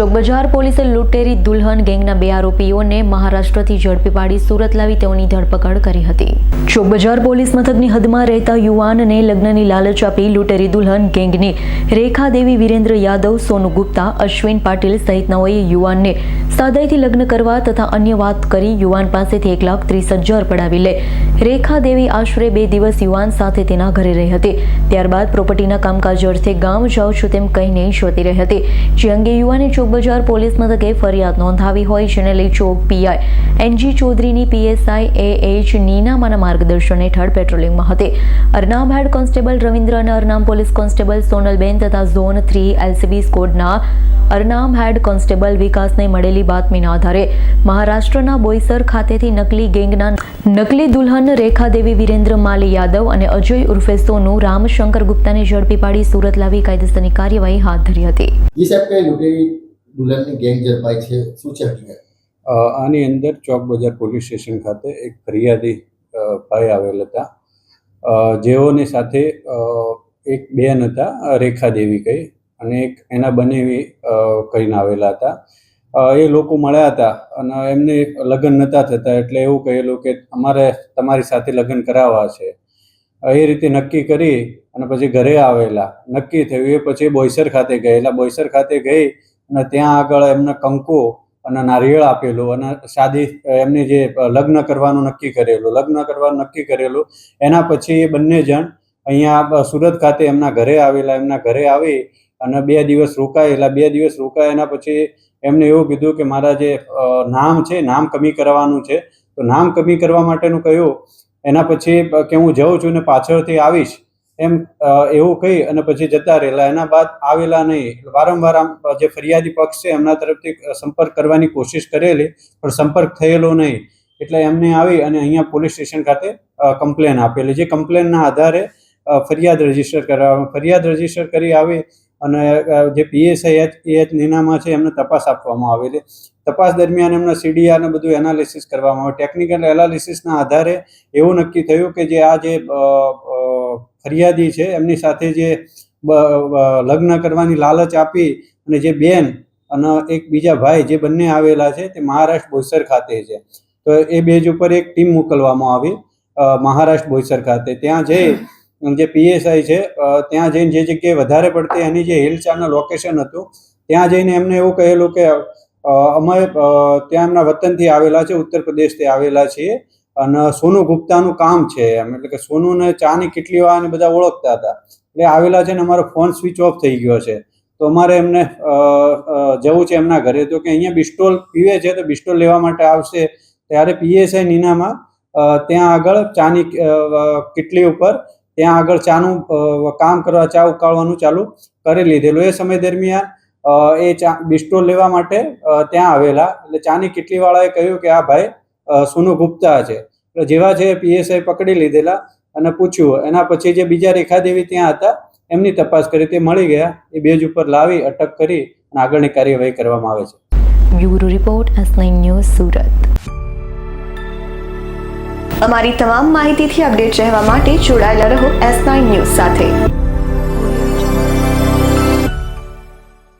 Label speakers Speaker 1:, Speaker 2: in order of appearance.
Speaker 1: ચોકબજાર પોલીસે લૂંટેરી દુલ્હન ગેંગના બે આરોપીઓને મહારાષ્ટ્રથી ઝડપી પાડી સુરત લાવી તેઓની ધરપકડ કરી હતી. ચોકબજાર પોલીસ મથકની હદમાં રહેતા યુવાનને લગ્નની લાલચ આપી લૂંટેરી દુલ્હન ગેંગની રેખા દેવી વિરેન્દ્ર યાદવ, સોનુ ગુપ્તા, અશ્વિન પાટીલ સહિતનાઓએ યુવાનને સાદાઈથી લગ્ન કરવા તથા અન્ય વાત કરી યુવાન પાસેથી એક લાખ ત્રીસ હજાર પડાવી લે. રેખા દેવી આશરે બે દિવસ યુવાન સાથે તેના ઘરે રહી હતી. ત્યારબાદ પ્રોપર્ટીના કામકાજ અર્થે ગામ જાઉં છું તેમ કહીને શોધી રહી હતી. જે અંગે યુવાને ચોક બજાર પોલીસ મથકે ફરિયાદ નોંધાવી હોય જેને લઈ ચોક પીઆઈ એનજી ચૌધરીની પીએસઆઈ એ એચ નીનામાના માર્ગદર્શન હેઠળ પેટ્રોલિંગમાં હતી. અરનામ હેડ કોન્સ્ટેબલ રવિન્દ્ર અને અરનામ પોલીસ કોન્સ્ટેબલ સોનલબેન તથા ઝોન થ્રી એલસીબી સ્કોડના અરનામ હેડ કોન્સ્ટેબલ વિકાસને મળેલી બાતમીના આધારે મહારાષ્ટ્રના બોઈસર ખાતેથી નકલી ગેંગના નકલી દુલ્હન રેખા દેવી વિરેન્દ્ર માલી યાદવ અને અજય ઉર્ફે સોનુ રામશંકર ગુપ્તાને ઝડપી પાડી સુરત લાવી કાયદેસરની કાર્યવાહી હાથ ધરી હતી.
Speaker 2: દુલ્હનની ગેંગ ઝડપાઈ છે, શું છે
Speaker 3: આની અંદર ચોક બજાર પોલીસ સ્ટેશન ખાતે એક ફરિયાદી ભાઈ આવેલ હતા. જેઓની સાથે એક બેન હતા, રેખા દેવી કઈ અને એક એના બનેવી કહીને આવેલા હતા. એ લોકો મળ્યા હતા, અને એમને લગ્ન નહોતા થતા, એટલે એવું કહેલું કે અમારે તમારી સાથે લગ્ન કરાવવા છે. એ રીતે નક્કી કરી, અને પછી ઘરે આવેલા. નક્કી થયું, એ પછી બોઈસર ખાતે ગયેલા. બોઈસર ખાતે ગઈ અને ત્યાં આગળ એમને કંકુ અને નારિયેળ આપેલું અને શાદી એમની જે લગ્ન કરવાનું નક્કી કરેલું. લગ્ન કરવાનું નક્કી કરેલું. એના પછી એ બંને જણ અહીંયા સુરત ખાતે એમના ઘરે આવેલા. એમના ઘરે આવી અને બે દિવસ રોકાયેલા. બે દિવસ રોકાયા એના પછી એમને એવું કીધું કે મારા જે નામ છે, નામ કમી કરવાનું છે. તો નામ કમી કરવા માટેનું કહ્યું. એના પછી કે હું જઉં છું ને પાછળથી આવીશ. એમ એવું કહી અને પછી જતા રહેલા. એના બાદ આવેલા નહીં. વારંવાર જે ફરિયાદી પક્ષ છે, એમના તરફથી સંપર્ક કરવાની કોશિશ કરેલી, પણ સંપર્ક થયેલો નહીં. એટલે એમને આવી અને અહીંયા પોલીસ સ્ટેશન ખાતે કમ્પ્લેન આપેલી. જે કમ્પ્લેનના આધારે ફરિયાદ રજિસ્ટર કરાવવામાં ફરિયાદ રજિસ્ટર કરી આવી અને જે પીએસઆઈ એચ એચ નીનામાં છે, એમને તપાસ આપવામાં આવેલી. તપાસ દરમિયાન એમના સીડીઆર ને બધું એનાલિસિસ કરવામાં આવે ટેકનિકલ એનાલિસિસના આધારે એવું નક્કી થયું કે જે આ જે ફરિયાદી છે, એમની સાથે જે લગ્ન કરવાની લાલચ આપી અને જે બેન અને એક બીજા ભાઈ જે બંને આવેલા છે, તે મહારાષ્ટ્ર બોઈસર ખાતે છે. તો એ બેજ ઉપર એક ટીમ મોકલવામાં આવી મહારાષ્ટ્ર બોઈસર ખાતે. ત્યાં જઈ જે પીએસઆઈ છે ત્યાં જઈને જે જગ્યાએ વધારે પડતી એની જે હિલચાલનું લોકેશન હતું, ત્યાં જઈને એમને એવું કહેલું કે અમે ત્યાં એમના વતનથી આવેલા છે, ઉત્તર પ્રદેશથી આવેલા છીએ. અને સોનુ ગુપ્તાનું કામ છે એમ. એટલે કે સોનુને ચાની કેટલી વાર બધા ઓળખતા હતા. એટલે આવેલા છે ને અમારો ફોન સ્વિચ ઓફ થઈ ગયો છે. તો અમારે એમને જવું છે એમના ઘરે. તો કે અહીંયા બિસ્ટોલ પીવે છે તો બિસ્ટોલ લેવા માટે આવશે. ત્યારે પીએસઆઈ નીનામાં ત્યાં આગળ ચાની કેટલી ઉપર ત્યાં આગળ ચાનું કામ કરવા, ચા ઉકાળવાનું ચાલુ કરી લીધેલું. એ સમય દરમિયાન એ ચા, બિસ્ટોલ લેવા માટે ત્યાં આવેલા. એટલે ચાની કેટલી વાળાએ કહ્યું કે, આ ભાઈ સોનુ ગુપ્તા છે. જેવા છે પીએસઆઈ પકડી લીધેલા અને પૂછ્યું, એના પછી જે બીજા રેખાદેવી ત્યાં હતા, એમની તપાસ કરી, તે મળી ગયા, એ બેજ ઉપર લાવી, અટક કરી અને આગળની કાર્યવાહી કરવામાં આવે છે.
Speaker 1: Bureau report S news, Surat.
Speaker 4: અમારી તમામ માહિતીથી અપડેટ રહેવા માટે જોડાયેલા રહો એસ ન્યૂઝ સાથે.